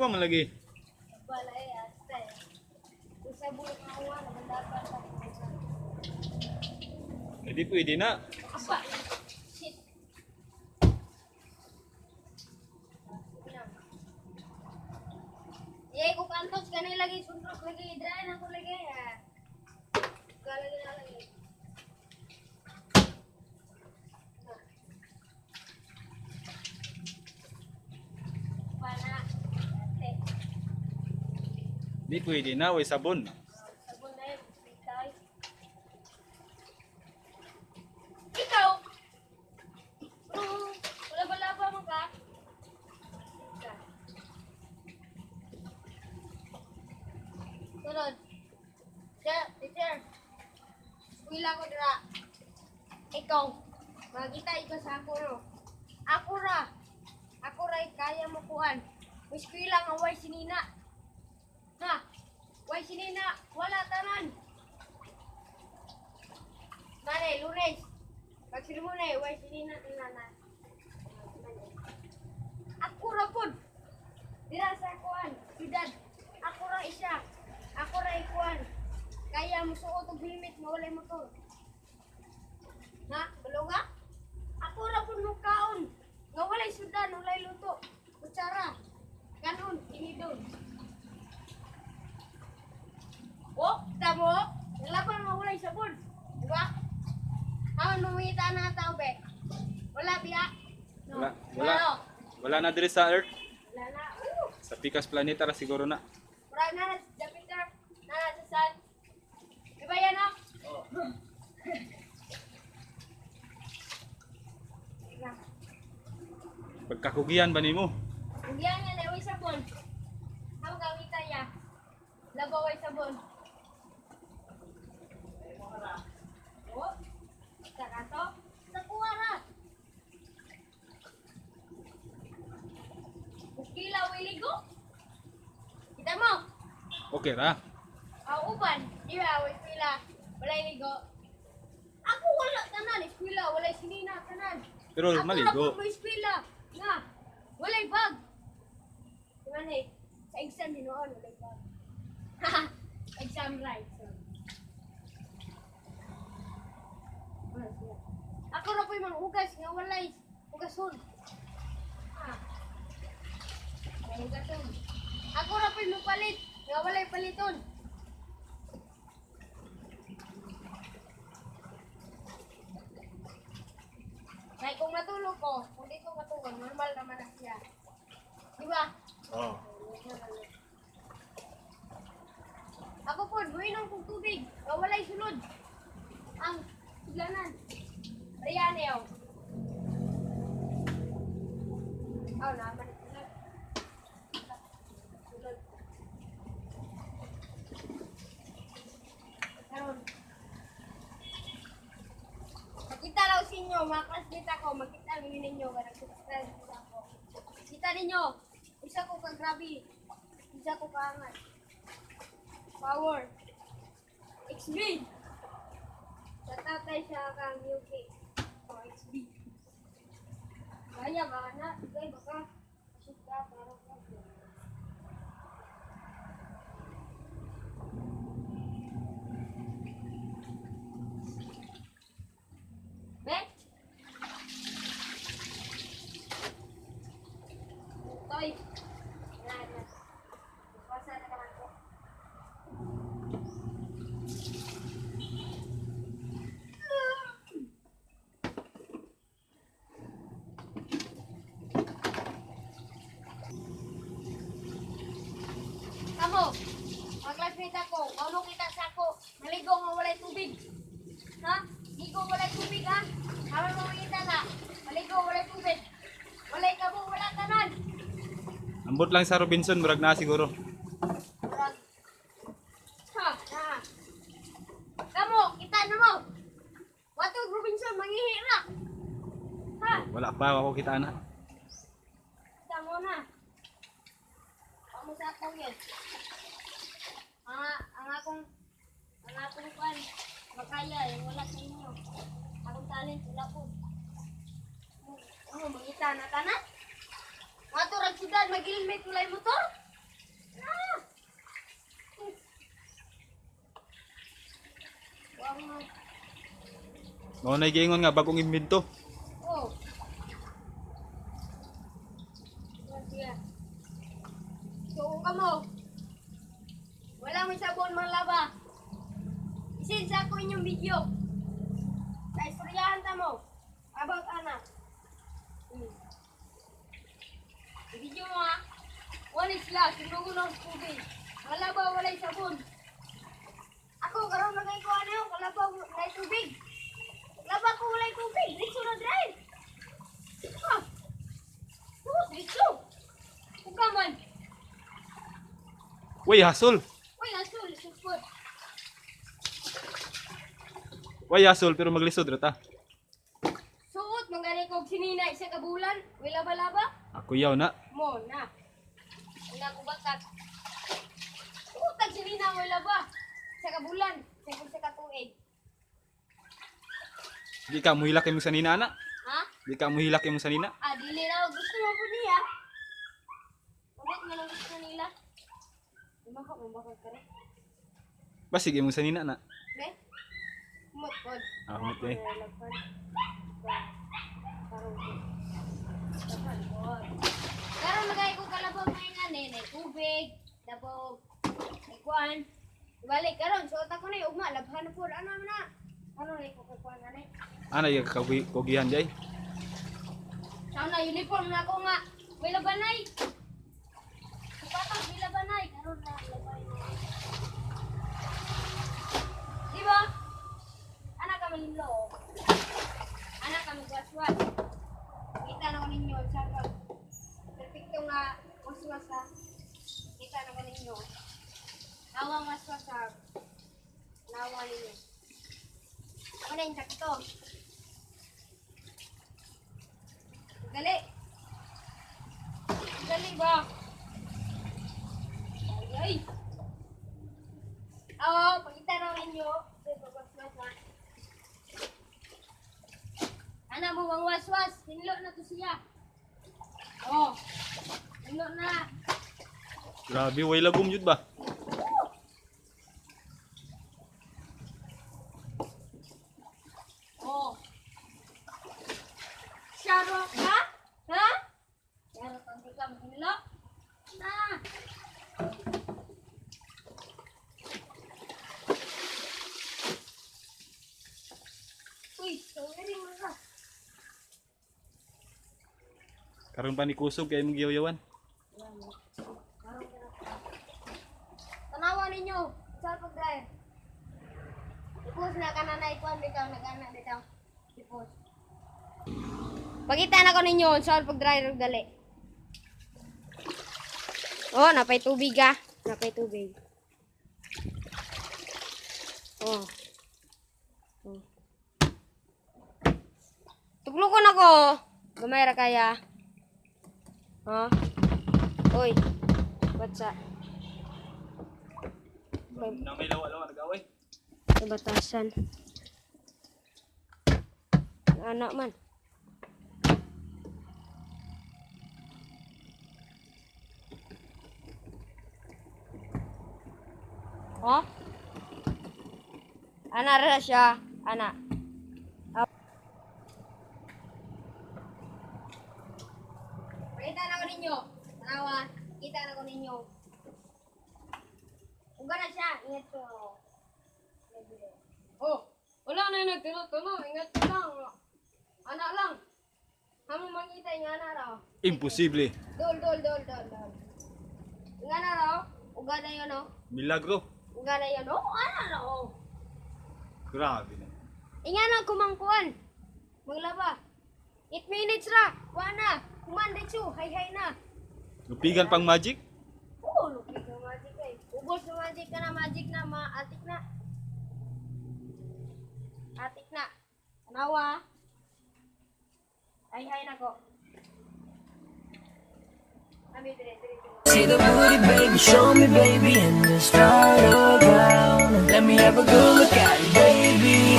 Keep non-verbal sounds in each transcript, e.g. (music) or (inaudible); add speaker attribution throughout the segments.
Speaker 1: pa man lagi.
Speaker 2: Wala eh, hasta eh. Kung sa bulok na uwa, nagdapat sa
Speaker 1: Hindi pwede na.
Speaker 2: Apa? Shit. Yay, ko kantos kanay lagi suntok lagi dry na ko lagi. ah. Galagi na lagi.
Speaker 1: Hindi pwede na, way sabon.
Speaker 2: Sabon na yun. Ikaw! Oo. Wala ba laba mo ka? Sunod. Sir, teacher. Wila ko dira. Ikaw. Magita ikaw sa ako no. Ako kaya mo kuhan. Miss Pila nga way sinina. Ha? Way sinina, wala tanan. Mane, lunes. Pag sino mo na eh, way sinina tanan. Ako ra pod. Dira sa kuan, siyudad. Ako ra isa. Ako ra ikuan. Kaya mo suot og helmet nga walay motor. Ha? Bulo nga? Ako ra pod mo kaon. Nga walay sudan, walay luto. Kutsara. Ganon, inidon. Oh, tamo. Laban mo wala sabon. Di ba? Haman mamita na tao be. Wala biya. No.
Speaker 1: Wala, wala.
Speaker 2: Ano?
Speaker 1: Wala na diri sa Earth.
Speaker 2: Wala na.
Speaker 1: Sa Pikas Planeta ra siguro na.
Speaker 2: wala na na sa Jupiter. Na na sa sun. Di ba yan oh? Na.
Speaker 1: Pagkakugihan ba nimo?
Speaker 2: Hindi yan yan, away sabon. Ang gawita niya. Labaway sabon. Oh, saka to. Sa kuwara. Muskila, away ligo. Kita mo?
Speaker 1: Okay ra.
Speaker 2: Ang uban, di ba, away pila. Walay ligo. Ako wala tanan, eskwila, walay sinina tanan.
Speaker 1: Pero
Speaker 2: Ako
Speaker 1: maligo.
Speaker 2: ra po eskwela. Nga, walay bag. Diba na eh, sa exam din noon, walay bag. (laughs) exam right. So. Wala. Ako ra po yung ugas nga walay ugason. Ah. Ugason. Ako ra po yung palit nga walay paliton. Kaya kung matulog ko, kung di ko matulog, normal naman na siya. Di ba?
Speaker 1: Oh.
Speaker 2: Ako po, buwinom kong tubig. O walay sulod. Ang suglanan. Ayan yaw. Oh, naman. Sulod. Karon. Makita lang sa inyo, mga classmate ako, makita yun ninyo, kaya nag-subscribe sila ako. Kita ninyo, isa ko ka grabe, isa ko ka angat. Power. XB. Sa tatay siya kang UK. O, XB. Kaya baka na, igay baka. Shoot ka, para ka. Bet. Toy. Yan, yan. Basa na naman ko. Kamo, ang classmate ako, ano kita sa ako, maligo nga walay tubig. Ha? Ligo walay tubig ha? Haman mo makita na, walay tubig. Walay kamo, wala tanan.
Speaker 1: Ambot lang sa Robinson, murag na siguro.
Speaker 2: Murag. Ha. Kamo, kita na mo. Wato Robinson, mangihira. Ha,
Speaker 1: Wala pa ako kita na.
Speaker 2: kita mo na. Kamu sa akong yun. Ang, ang akong, ang akong kwan, makaya, yung wala sa inyo talent wala po. Ano mangita na kana? Motor ang sudan magilin may tulay motor. Ah!
Speaker 1: Mao na giingon nga bagong imbento.
Speaker 2: Oh. Tuo ka mo. Wala may sabon manglaba. Isin sa ko video. Istoryahan ta mo. About anak. Hmm. Video mo ha. One is last. Sinugo ng tubig. Mga laba walay sabon. Ako karon na kay ko ano, kalabaw walay tubig. Laba ko walay tubig. Dito na drive. Ah. Oh, dito. Buka man.
Speaker 1: Way hasol. Way hasol pero maglisod ra ta.
Speaker 2: Suot, mangani kog sininay sa kabulan. Uy, laba-laba.
Speaker 1: Ako yaw na.
Speaker 2: Mo, na. Ina ko batak. Suot, tag sinina mo laba. Sa kabulan. Sa kung sa katuig.
Speaker 1: Di ka muhilak imong sanina ana.
Speaker 2: Ha?
Speaker 1: Di ka muhilak imong sanina.
Speaker 2: Ah, dili na. Gusto mo po niya. Ulit mo lang gusto nila. Umakak, umakak ka rin.
Speaker 1: Basig imong sanina na.
Speaker 2: Ne? Umot po.
Speaker 1: Ah, umot, eh.
Speaker 2: Karon magay ko kalabaw may nga nene, tubig, dabog, ikuan. Balik karon suot ako ni ugma labhan po ano na. Ano na ko kuan ani?
Speaker 1: Ana yung kaguy- kugihan jay.
Speaker 2: Sana uniform na ako nga. May labanay. Kapatag may labanay karon na labanay. Di ba? Anak kami nilo. Anak kami waswas. Kita na ko ninyo sa perfecto nga waswas ha. Kita na ko ninyo. Nawang waswas ha. Nawa ninyo. Ano yung sakto? Gali. Gali ba? Ay, ay. Oo, pakita na ninyo. Ana mo bang waswas? Hinlo na to siya. Oh. Hinlo na.
Speaker 1: Grabe way lagom jud ba.
Speaker 2: Oh. Sharo ka? Ha? Sharo ka hindi ka hinlo? Na. Uy, sorry mo ka.
Speaker 1: Karon pa ni kusog kay imong giyaw-yawan.
Speaker 2: Tanawa ninyo, sa pag-drive. Ipos na ka na na ikuan bitaw, nag-ana bitaw. Ipos. Pakita na ko ninyo sa pag-drive dali. Oh, napay tubig ah. Napay tubig. Oh. oh. Tuglukon ako. Gamay ra kaya. Ha? Oy. What's up?
Speaker 1: May lawa-lawa nagaway.
Speaker 2: batasan. Anak man. Oh? Ana ra siya. Ana. Kita na ko ninyo. Tanawa. Kita na ko ninyo. Uga na siya. Ingat ko. Oh, wala na nagtilo-tilo. Ingat ka lang. Anak lang. Hamo makita yung anak raw.
Speaker 1: Imposible.
Speaker 2: Dol, dol, dol, dol, dol. Yung anak raw. Uga na yun, oh.
Speaker 1: Milagro.
Speaker 2: Uga na yun, oh. Anak raw.
Speaker 1: Grabe na.
Speaker 2: Inga na kumangkuan. Maglaba. 8 minutes ra. Wana. Kuman dito. Hay hay na.
Speaker 1: Lupigan pang magic.
Speaker 2: Oo, lupi ka magic eh. Ubos na magic ka na magic na. Maatik na. Atik na. Tanawa. Ay, hay na.
Speaker 3: See the booty, baby, show me, baby, and just start around. Let me have a good look at it, baby.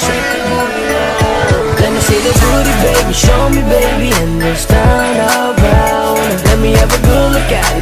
Speaker 3: Shake the booty now. Let me see the booty, baby, show me, baby, and just start around. Let me have a good look at it.